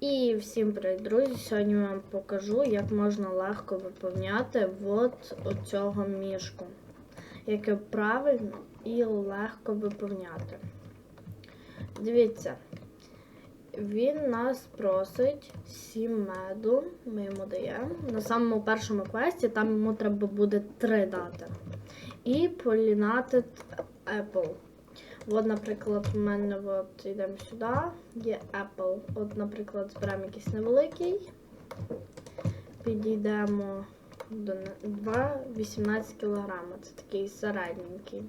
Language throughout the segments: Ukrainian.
І всім привіт, друзі! Сьогодні я вам покажу, як можна легко виповняти от оцього мішку. Яке правильно і легко виповняти. Дивіться, він нас просить 7 меду, ми йому даємо. На самому першому квесті там йому треба буде 3 дати. І полінати Apple. От, наприклад, у мене от йдемо сюди, є Apple. От, наприклад, зберемо якийсь невеликий. Підійдемо до 2,18 кг. Це такий середненький.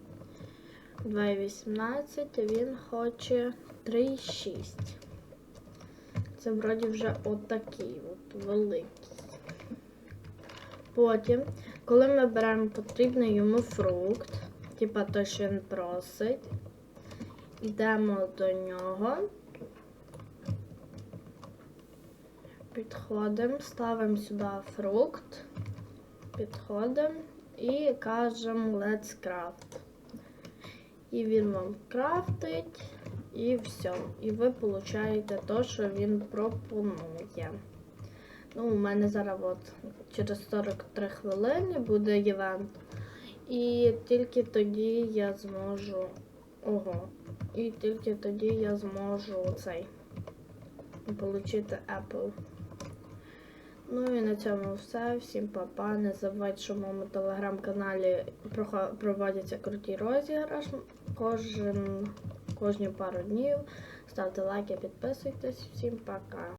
2,18, він хоче 3,6. Це вроді вже отакий от великий. Потім, коли ми беремо потрібний йому фрукт, типа той, що він просить, йдемо до нього, підходимо, ставимо сюди фрукт, підходимо і кажемо Let's craft. І він вам крафтить, і все. І ви получаєте те, що він пропонує. Ну, у мене зараз от через 43 хвилини буде івент. І тільки тоді я зможу. Ого. І тільки тоді я зможу цей отримати Apple. Ну і на цьому все. Всім па-па. Не забувайте, що в моєму телеграм-каналі проводяться круті розіграш кожен, кожні пару днів. Ставте лайки, підписуйтесь. Всім пока.